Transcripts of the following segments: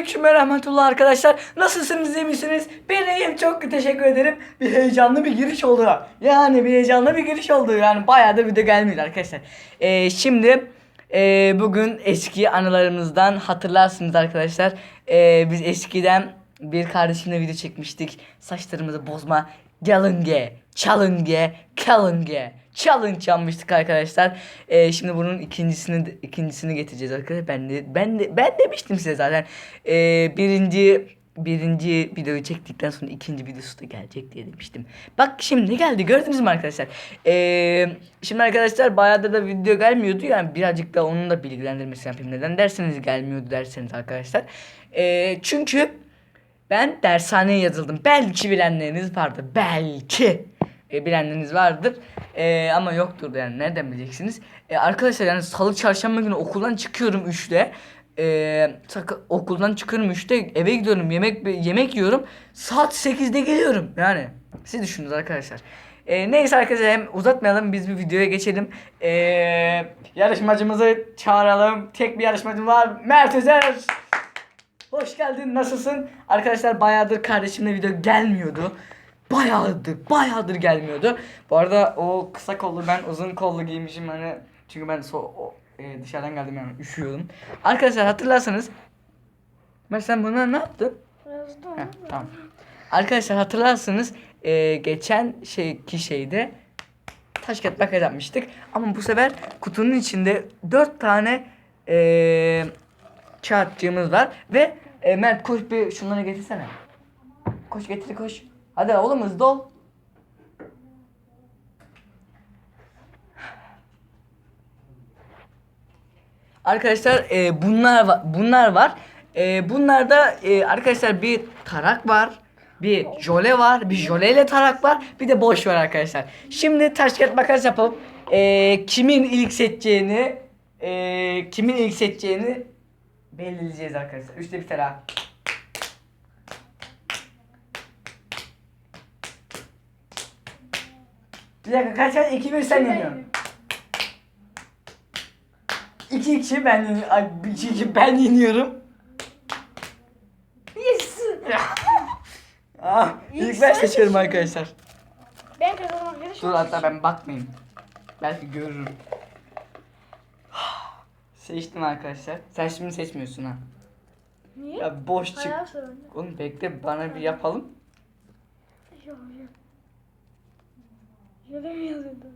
Selamünaleyküm ve rahmetullah arkadaşlar. Nasılsınız iyi misiniz? Ben iyiyim çok teşekkür ederim. Bir heyecanlı bir giriş oldu. Yani bir heyecanlı bir giriş oldu. Yani bayağıdır video gelmiyor arkadaşlar. Ee, şimdi e, bugün eski anılarımızdan hatırlarsınız arkadaşlar. Ee, biz eskiden bir kardeşimle video çekmiştik. Saçlarımızı bozma. Challenge, challenge, challenge, challenge yapmıştık arkadaşlar. Ee, şimdi bunun ikincisini ikincisini getireceğiz arkadaşlar. Ben de ben de ben demiştim size zaten. Ee, birinci birinci videoyu çektikten sonra ikinci videosu da gelecek diye demiştim. Bak şimdi geldi gördünüz mü arkadaşlar? Ee, şimdi arkadaşlar bayağıdır da video gelmiyordu yani birazcık da onun da bilgilendirmesi yapayım. Neden derseniz gelmiyordu derseniz arkadaşlar. Ee, çünkü ben dershaneye yazıldım. Belki bilenleriniz vardır. Belki e, bilenleriniz vardır. E, ama yoktur yani nereden bileceksiniz? E, arkadaşlar yani salı çarşamba günü okuldan çıkıyorum 3'te. E, okuldan çıkıyorum 3'te eve gidiyorum yemek yemek yiyorum. Saat 8'de geliyorum yani. Siz düşünün arkadaşlar. E, neyse arkadaşlar hem uzatmayalım biz bir videoya geçelim. E, yarışmacımızı çağıralım. Tek bir yarışmacım var. Mert Özer. Hoş geldin. Nasılsın? Arkadaşlar bayağıdır kardeşimle video gelmiyordu. Bayağıdır, bayağıdır gelmiyordu. Bu arada o kısa kollu ben uzun kollu giymişim hani çünkü ben so o, e, dışarıdan geldim yani üşüyordum. Arkadaşlar hatırlarsanız sen buna ne yaptın? Yazdım. Heh, tamam. Arkadaşlar hatırlarsınız e, geçen şeyki şeyde taş kağıt makas yapmıştık. Ama bu sefer kutunun içinde dört tane e, kağıtçığımız var. Ve e, Mert koş bir şunları getirsene. Koş getir koş. Hadi oğlum hızlı ol. Arkadaşlar e, bunlar. Bunlar var. E, bunlarda e, arkadaşlar bir tarak var. Bir jöle var. Bir jöleyle tarak var. Bir de boş var arkadaşlar. Şimdi taş kağıt makas yapalım. E, kimin ilk seçeceğini e, kimin ilk seçeceğini belirleyeceğiz arkadaşlar. Üçte bir tarak. Bir dakika kaç kaç? 2 1 sen yeniyorsun. 2 2 ben yeniyorum. Ay 2 2 ben yeniyorum. Yes. Ah, İlk ilk ben sen seçiyorum seçiyorsun. arkadaşlar. Ben kazanmak üzere Dur hatta ben bakmayayım. Belki görürüm. Seçtim arkadaşlar. Sen şimdi seçmiyorsun ha. Niye? Ya boş çık. Oğlum bekle bana bir yapalım. Yok yok. Şöyle mi yazıyordu?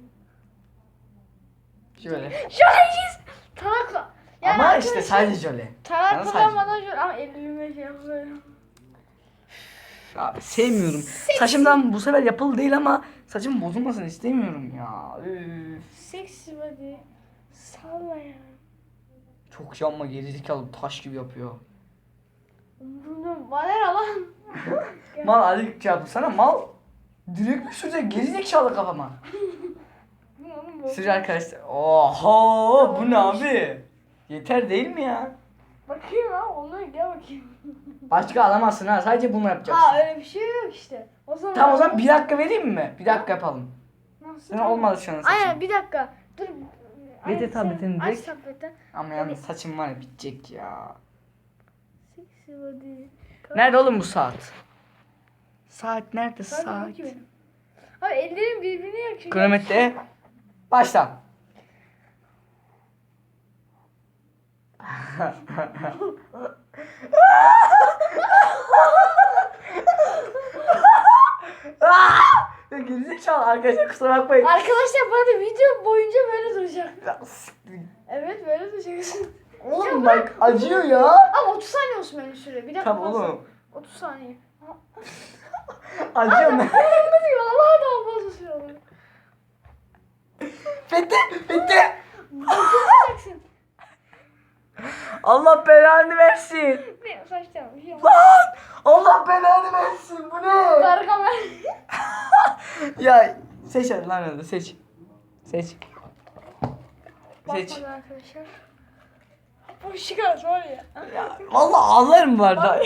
Şöyle. Şöyle yes. Tarak. Yani Ama işte sadece jöle. Tarak kullanmadan şöyle ama elime şey yapıyorum. Abi sevmiyorum. Saçımdan bu sefer yapılı değil ama saçım bozulmasın istemiyorum ya. Üf. Sexy body. Salla ya. Çok yanma gerizekalı taş gibi yapıyor. Umurumda bana lan? Mal Ali şey yapsana mal. Direkt mi sürecek gerizekalı kafama. Sür arkadaşlar. Oho bu ne abi? Yeter değil mi ya? Bakayım ha onu gel bakayım. Başka alamazsın ha sadece bunu yapacaksın. Ha öyle bir şey yok işte. O zaman Tamam o zaman bir dakika vereyim mi? Bir dakika yapalım. Nasıl? Sana olmadı şu an saçım. Aynen bir dakika. Dur. Aynen, sen tabletini Aç direkt. tabletten. Ama yalnız saçım var ya bitecek ya. Nerede oğlum bu saat? Saat nerede Saat saat? yok ki benim. Abi ellerim birbirine yakıyor. Kronometre başla. Gerizekalı arkadaşlar kusura bakmayın. Arkadaşlar bana da video boyunca böyle duracak. Evet böyle duracaksın. Oğlum bak acıyor ya. Ama 30 saniye olsun benim süre. Bir dakika. Tamam oğlum. 30 saniye. Acıyor mu? Hadi vallahi daha fazla süre olur. bitti bitti. Duracaksın. Allah belanı versin. Ne saçma bir şey. Lan! Allah belanı versin bu ne? Gargamel. ya seç hadi lan hadi seç. Seç. Seç. Bakmadı arkadaşlar. Bu çıkar var ya. Ya, vallahi ağlarım var da.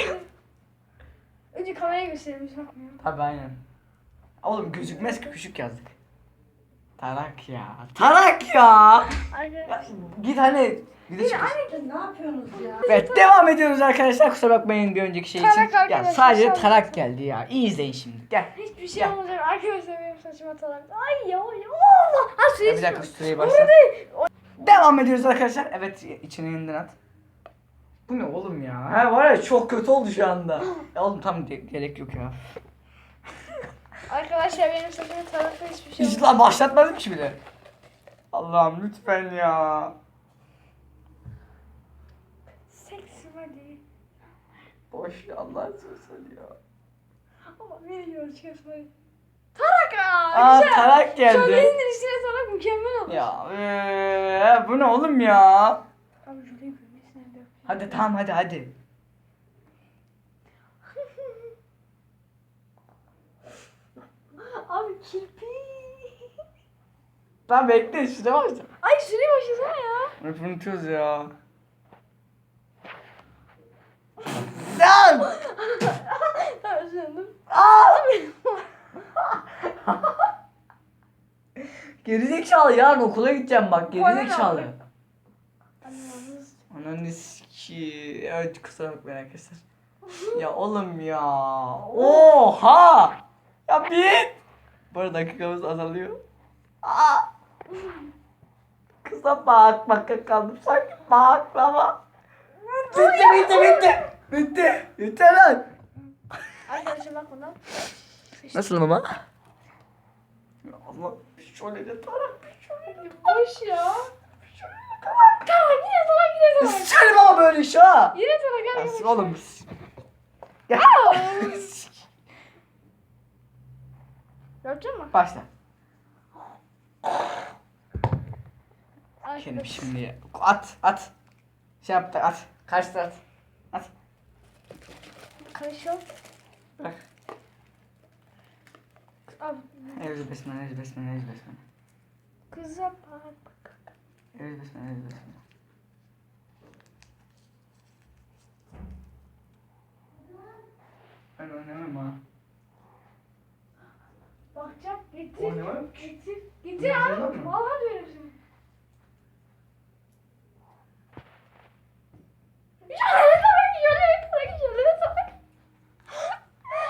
Önce kameraya gösterelim bakmıyorum. Tabii aynen. Oğlum gözükmez ki küçük yazdık. Tarak ya. Tarak ya. Ya git hani. Git Anne Ne yapıyorsunuz ya? Evet devam ediyoruz arkadaşlar. Kusura bakmayın bir önceki şey için. Tarak Ya arkadaşlar, sadece sağ tarak geldi ya. İyi izleyin şimdi. Gel. Hiçbir şey Gel. olmayacak. Arkadaşlar benim saçıma tarak. Ay ya ya. Allah. Ha Ya bir dakika süreyi başlat. Devam ediyoruz arkadaşlar. Evet içine yeniden at. Bu ne oğlum ya? Ha var ya çok kötü oldu şu anda. Ya oğlum tam ge- gerek yok ya. Arkadaşlar benim saçıma tarakta hiçbir şey Hiç lan başlatmadım ki bile. Allah'ım lütfen ya. Seksim hadi. Boş ya Allah söylüyor ya. Ama veriyoruz kesmeyi. Tarak aa. Aa güzel. tarak geldi. Şölenin içine tarak mükemmel olur. Ya eee, bu ne oğlum ya? Abi de. Hadi tamam hadi hadi. Abi kirpi. Lan bekle şuraya başla. Ay şuraya başlasana ya. Hep unutuyoruz ya. Lan! Tamam özür dilerim. Gerizekalı yarın okula gideceğim bak gerizekalı. abi? Ananı siki. Evet kusura bakmayın arkadaşlar. ya oğlum ya. Oha! Ya bir. Bu arada dakikamız azalıyor. Aa! Kısa bakmakta kaldım sanki baklava. Bitti bitti bitti. Bitti. Yeter lan. Arkadaşlar bak buna. Nasıl ama? Ya Allah şöyle de tarak şöyle Boş ya. Yine yine tarak. Söyle bana böyle iş ha. Yine tarak Ya, arkadaşlar. Oğlum. Ya. Gördün mü? Başla. Benim şimdi at at. Şey yap da at. Karşıda at. At. Karışıyor. Bırak. Abi Evli besmele, evli besmele, evli besmele. kıza bak. Evli besmele, evli besmele. Ben oynamam ha. Bakacak getir. Oynamam. Getir. Getir Oynayacak abi. mı? Vallahi